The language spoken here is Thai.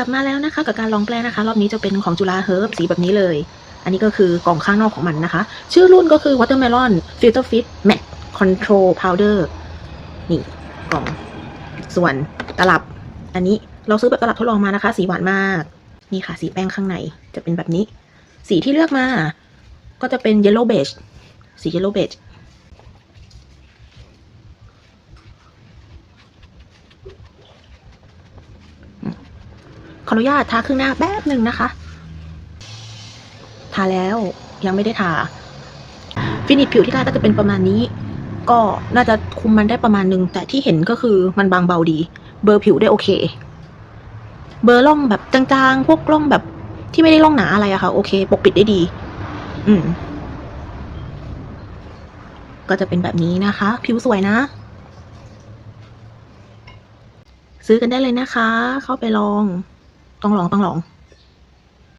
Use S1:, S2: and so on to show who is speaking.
S1: ลับมาแล้วนะคะ กับการลองแปลงนะคะ รอบนี้จะเป็นของจุฬาเฮิร์บสีแบบนี้เลย อันนี้ก็คือกล่องข้างนอกของมันนะคะ ชื่อรุ่นก็คือ Watermelon Filter Fit Matte Control Powder นี่กล่อง ส่วนตลับ อันนี้เราซื้อแบบตลับทดลองมานะคะ สีหวานมาก นี่ค่ะ สีแป้งข้างในจะเป็นแบบนี้ สีที่เลือกมา ก็จะเป็น Yellow Beige สี Yellow Beige ขออนุญาตทาครึ่งหน้าแป๊บหนึ่งนะคะ ทาแล้วยังไม่ได้ทา ฟินิชผิวที่ได้ก็จะเป็นประมาณนี้ ก็น่าจะคุมมันได้ประมาณหนึง แต่ที่เห็นก็คือมันบางเบาดี เบอร์ผิวได้โอเค เบอร์ล่องแบบจางๆ พวกล่องแบบที่ไม่ได้ล่องหนาอะไรอะค่ะ โอเค ปกปิดได้ดี อืม ก็จะเป็นแบบนี้นะคะ ผิวสวยนะซื้อกันได้เลยนะคะ เข้าไปลอง ต้องลองต้องลอง